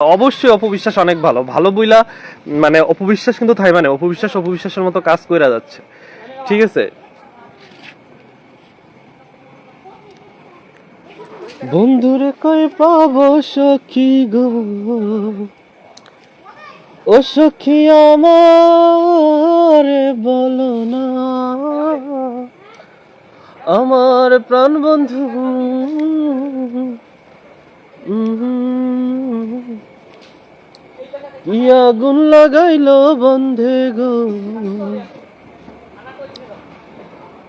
অবশ্যই অপবিশ্বাস অনেক ভালো। ভালো বইলা মানে অপবিশ্বাস কিন্তু থাই মানে অপবিশ্বাস অপবিশ্বাসের মতো কাজ কইরা যাচ্ছে। ঠিক আছে? বন্ধুরে কই পাবো সখী গো? ও সখী আমার বলো না। আমার প্রাণ বন্ধু। কি আগুন লাগাইলো বন্ধে গো?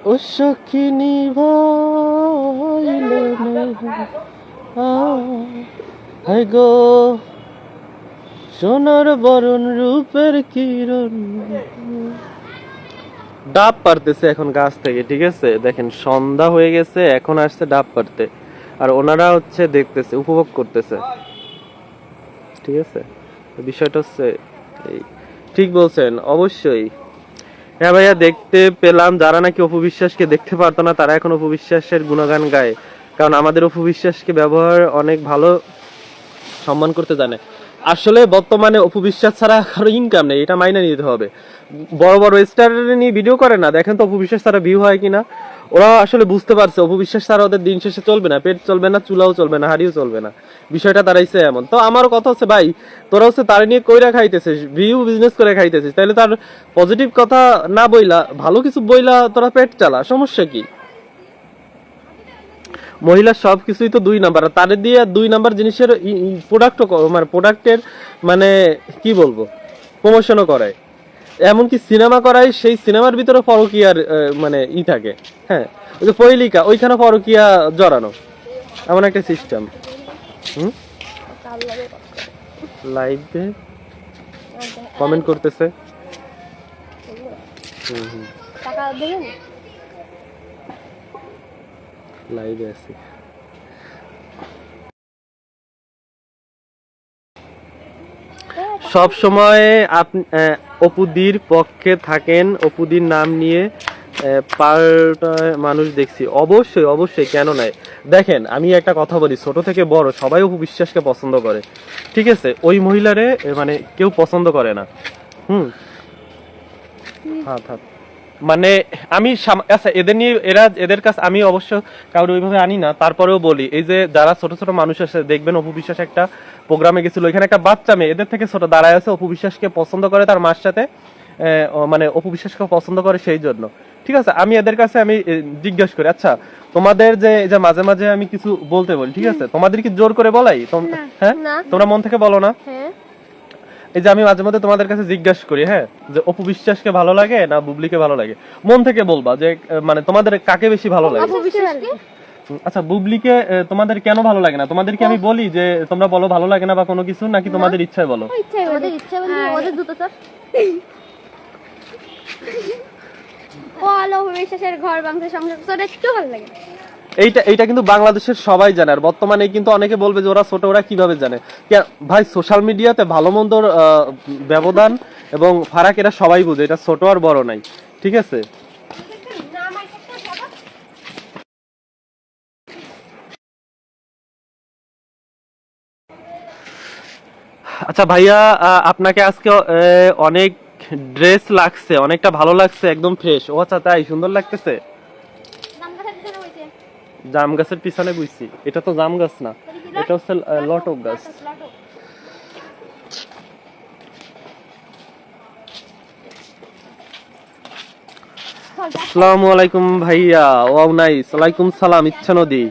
ও সখী নিভাইল হাই গো, সোনার বরণ রূপের কিরণ। ডাব পারতেছে এখন গাছ থেকে, ঠিক আছে? দেখেন, সন্ধ্যা হয়ে গেছে, এখন আসছে ডাব পারতে। আর ওনারা হচ্ছে দেখতেছে, উপভোগ করতেছে। ঠিক আছে? বিষয়টা হচ্ছে ঠিক বলছেন, অবশ্যই। হ্যাঁ ভাইয়া, দেখতে পেলাম, যারা নাকি অপবিশ্বাসকে দেখতে পারতো না, তারা এখন অপবিশ্বাসের গুণগান গায়। কারণ আমাদের অপবিশ্বাসকে ব্যবহার অনেক ভালো সম্মান করতে জানে। আসলে বর্তমানে অপবিশ্বাস ছাড়া কারও ইনকাম নেই, এটা মাইনে নিতে হবে। বড় বড় স্টার নিয়ে ভিডিও করে না, দেখেন তো অপবিশ্বাস ছাড়া ভিউ হয় কিনা। ওরা আসলে বুঝতে পারছে, অপবিশ্বাস ছাড়া ওদের দিন শেষে চলবে না, পেট চলবে না, চুলাও চলবে না, হাড়িও চলবে না। বিষয়টা দাঁড়াইছে এমন। তো আমার কথা হচ্ছে, ভাই, তোরা হচ্ছে তার নিয়ে কইরা খাইতেছিস ভিউ বিজনেস করে খাইতেছিস তাহলে তার পজিটিভ কথা না বইলা, ভালো কিছু বইলা তোরা পেট চালা, সমস্যা কি? মহিলা সব কিছুই তো দুই নাম্বার আর তাদের দিয়ে দুই নাম্বার জিনিসের প্রোডাক্টও মানে প্রোডাক্টের মানে কি বলব প্রমোশনও করায়। এমনকি সিনেমা করায় সেই সিনেমার ভিতরে পরকিয়ার আহ, মানে ই থাকে হ্যাঁ? ওই যে পৈলিকা ওইখানে ফরকিয়া জড়ানো এমন একটা সিস্টেম হুম? লাইভে কমেন্ট করতেছে। হুম হুম। টাকা দেবেন? লাইভে আছি। সব সময় আপনি অপুদির পক্ষে থাকেন অপুদির নাম নিয়ে আহ, পাল্টায় মানুষ দেখছি। অবশ্যই অবশ্যই কেন নয় দেখেন আমি একটা কথা বলি ছোট থেকে বড় সবাই অপু বিশ্বাসকে পছন্দ করে। ঠিক আছে? ওই মহিলারে মানে কেউ পছন্দ করে না। হুম? হাত হাত মানে আমি আচ্ছা এদের নিয়ে এরা এদের কাছে আমি অবশ্য কাউরে ওইভাবে আনি না তারপরেও বলি এই যে যারা ছোট ছোট মানুষ আছে দেখবেন অপু বিশ্বাস একটা প্রোগ্রামে গেছিল এখানে একটা বাচ্চা মেয়ে এদের থেকে ছোট দাঁড়ায় আছে অপু বিশ্বাসকে পছন্দ করে তার মার সাথে মানে অপু বিশ্বাসকে পছন্দ করে সেই জন্য। ঠিক আছে আমি এদের কাছে আমি জিজ্ঞেস করি আচ্ছা তোমাদের যে এই যে মাঝে মাঝে আমি কিছু বলতে বলি ঠিক আছে তোমাদের কি জোর করে বলাই? হ্যাঁ? তোমরা মন থেকে বলো না। হ্যাঁ। এই যে আমি মাঝে মধ্যে তোমাদের কাছে জিজ্ঞাসা করি হ্যাঁ? যে অপু বিশ্বাসকে ভালো লাগে না বুবলিকে ভালো লাগে? মন থেকে বলবা যে মানে তোমাদের কাকে বেশি ভালো লাগে? আচ্ছা বুবলিকে তোমাদের কেন ভালো লাগে না? তোমাদের কি আমি বলি যে তোমরা বলো ভালো লাগে না বা কোনো কিছু নাকি তোমাদের ইচ্ছায় বলো? ইচ্ছা ওদের ওদের দুটো স্যার ও আলো বিশ্বাসের ঘর বাংলা সংসার। একটু ভালো লাগে। এইটা এইটা কিন্তু বাংলাদেশের সবাই জানে। আর বর্তমানে কিন্তু অনেকে বলবে যে ওরা ছোট, ওরা কীভাবে জানে? ভাই সোশ্যাল মিডিয়াতে ভালো মন্দর ব্যবধান এবং ফারাক এরা সবাই বুঝে। এটা ছোট আর বড় নাই। ঠিক আছে? আচ্ছা ভাইয়া আপনাকে আজকে অনেক ড্রেস লাগছে, অনেকটা ভালো লাগছে, একদম ফ্রেশ ও আচ্ছা তাই সুন্দর লাগতেছে? জাম গাছের পিছনে বুঝছি এটা তো জাম গাছ না, এটা হচ্ছে লটক গাছ। আসসালামু আলাইকুম ভাইয়া, ওয়াও, নাইস। ওয়ালাইকুম সালাম, ইচ্ছা নদী।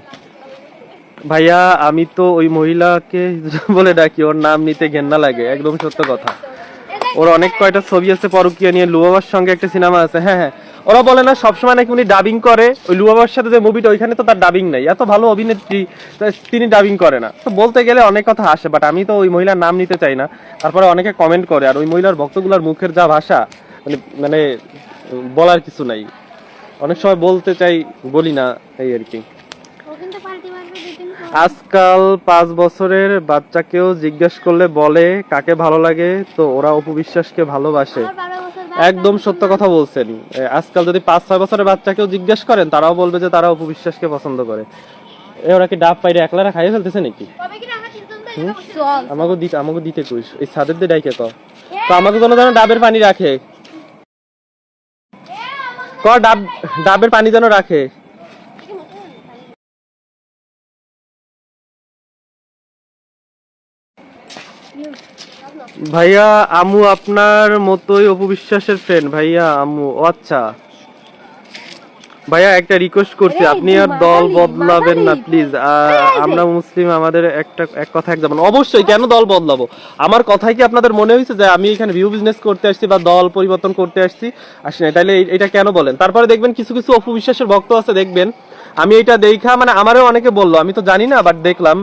ভাইয়া, আমি তো ওই মহিলাকে বলে ডাকি, ওর নাম নিতে ঘেন্না লাগে, একদম সত্য কথা। ওর অনেক কয়টা ছবি আছে, পরকীয়া নিয়ে। লুবাবার সঙ্গে একটা সিনেমা আছে হ্যাঁ হ্যাঁ। ওরা বলে না সবসময় নাকি উনি ডাবিং করে। ওই লুবাবার সাথে যে মুভিটা ওইখানে তো তার ডাবিং নাই। এত ভালো অভিনেত্রী তিনি ডাবিং করে না। তো বলতে গেলে অনেক কথা আসে বাট আমি তো ওই মহিলার নাম নিতে চাই না। তারপরে অনেকে কমেন্ট করে আর ওই মহিলার ভক্তগুলোর মুখের যা ভাষা মানে মানে বলার কিছু নাই। অনেক সময় বলতে চাই বলি না এই আর কি। আজকাল পাঁচ বছরের বাচ্চাকেও জিজ্ঞেস করলে বলে কাকে ভালো লাগে? তো ওরা অপবিশ্বাসকে ভালোবাসে। একদম সত্য কথা বলছেন। আজকাল যদি পাঁচ ছয় বছরের বাচ্চাকেও জিজ্ঞেস করেন তারাও বলবে যে তারা অপবিশ্বাসকে পছন্দ করে। এরা ওরা কি ডাব পাইরে একলারা খাইয়ে ফেলতেছে নাকি? তো আমাকে দিতে আমাকে দিতে কইস। এই ছাদের দিয়ে ডাইকে ক। তো আমাকে কোনো যেন ডাবের পানি রাখে। ক ডাব ডাবের পানি যেন রাখে। ভাইয়া আমু আপনার মতোই অপবিশ্বাসের ফ্রেন্ড ভাইয়া আমু ও আচ্ছা। ভাইয়া একটা রিকোয়েস্ট করছি আপনি আর দল বদলাবেন না প্লিজ আমরা মুসলিম আমাদের একটা এক কথা এক যাবেন অবশ্যই কেন দল বদলাবো? আমার কথাই কি আপনাদের মনে হয়েছে যে আমি এখানে ভিউ বিজনেস করতে আসছি বা দল পরিবর্তন করতে আসছি? আসি না তাহলে এটা কেন বলেন? তারপরে দেখবেন কিছু কিছু অপবিশ্বাসের ভক্ত আছে দেখবেন। আমি এটা দেখা মানে আমারও অনেকে বলল আমি তো জানি না বাট দেখলাম।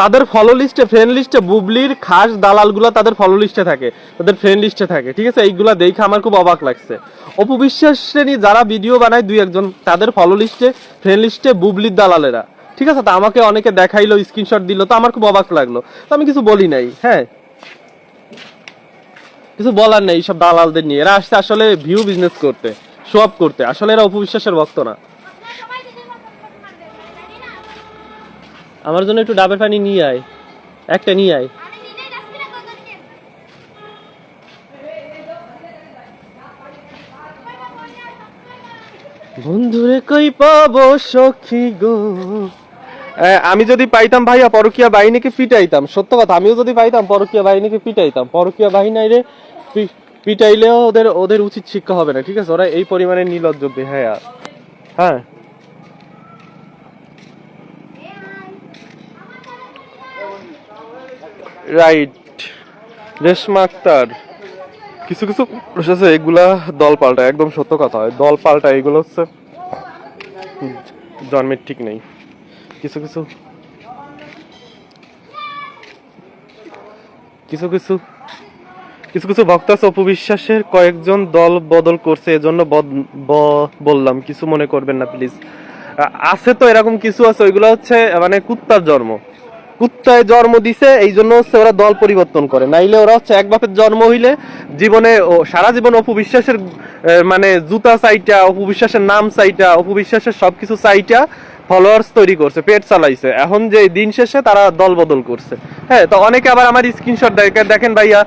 তাদের ফলো লিস্টে ফ্রেন্ড লিস্টে বুবলির, খাস, দালালগুলো তাদের ফলো লিস্টে থাকে। তাদের ফ্রেন্ড লিস্টে থাকে, ঠিক আছে? এইগুলা দেখে আমার খুব অবাক লাগছে। অপু বিশ্বাস শ্রেণি যারা ভিডিও বানায়, দুই একজন, তাদের ফলো লিস্টে ফ্রেন্ড লিস্টে বুবলির দালালেরা। ঠিক আছে? তো আমাকে অনেকে দেখাইলো স্ক্রিনশট দিল, তো আমার খুব অবাক লাগল। তো আমি কিছু বলি নাই হ্যাঁ? কিছু বলার নেই সব দালালদের নিয়ে। এরা আসছে আসলে ভিউ বিজনেস করতে শো আপ করতে। আসলে এরা অপবিশ্বাসের ভক্ত না। আমার জন্য একটু ডাবের পানি নিয়ে আয়। একটা নিয়ে আয়। বন্ধুরে কই পাবো সখী গো? আমি যদি পাইতাম ভাইয়া পরকিয়া বাহিনীকে পিটাইতাম। সত্য কথা আমিও যদি পাইতাম পরকিয়া বাহিনীকে পিটাইতাম। পরকিয়া বাহিনীরে পি- পিটাইলেও ওদের ওদের উচিত শিক্ষা হবে না ঠিক আছে? ওরা এই পরিমাণে নির্লজ্জ হ্যাঁ হ্যাঁ। রাইট রেশমা আক্তার কিছু কিছু আছে, এগুলা দল পাল্টা একদম সত্য কথা। হয় দল পাল্টা এগুলো হচ্ছে জন্মের ঠিক নেই। কিছু কিছু কিছু কিছু কিছু কিছু ভক্ত আছে, অপবিশ্বাসের কয়েকজন দল বদল করছে, এজন্য বললাম, কিছু মনে করবেন না প্লিজ আছে তো এরকম কিছু আছে, ওইগুলো হচ্ছে মানে কুত্তার জন্ম। কুত্তায় জন্ম দিছে, এই জন্য হচ্ছে ওরা দল পরিবর্তন করে। নাইলে ওরা হচ্ছে এক বাপের জন্ম হইলে জীবনে সারা জীবন অপবিশ্বাসের মানে জুতা চাইটা, অপবিশ্বাসের নাম চাইটা, অপবিশ্বাসের সবকিছু চাইটা ফলোয়ার্স তৈরি করছে, পেট চালাইছে। এখন যে দিন শেষে তারা দল বদল করছে। হ্যাঁ তো অনেকে আবার আমার স্ক্রিনশট দেখেন ভাইয়া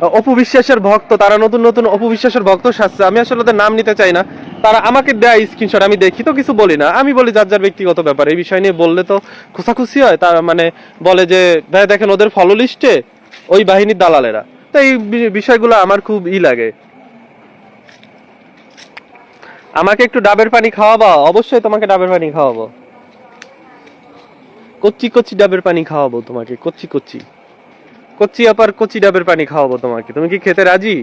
অপবিশ্বাসের ভক্ত, তারা নতুন নতুন অপবিশ্বাসের ভক্ত সাজছে। আমি আসলে ওদের নাম নিতে চাই না। তারা আমাকে দেয় স্ক্রিনশট আমি দেখি তো কিছু বলি না। আমি বলি যার যার ব্যক্তিগত ব্যাপার। এই বিষয় নিয়ে বললে তো খুশাখুশি হয়। তারা মানে বলে যে, ভাই দেখেন ওদের ফলো লিস্টে ওই বাহিনীর দালালেরা। তো এই বিষয়গুলো আমার খুব ই লাগে। আমাকে একটু ডাবের পানি খাওয়াবা? অবশ্যই তোমাকে ডাবের পানি খাওয়াবো। কচ্ছি কচ্ছি ডাবের পানি খাওয়াবো তোমাকে। কচ্ছি কচ্ছি কচ্ছি আপার কচি ডাবের পানি খাওয়াবো তোমাকে। তুমি কি খেতে রাজি?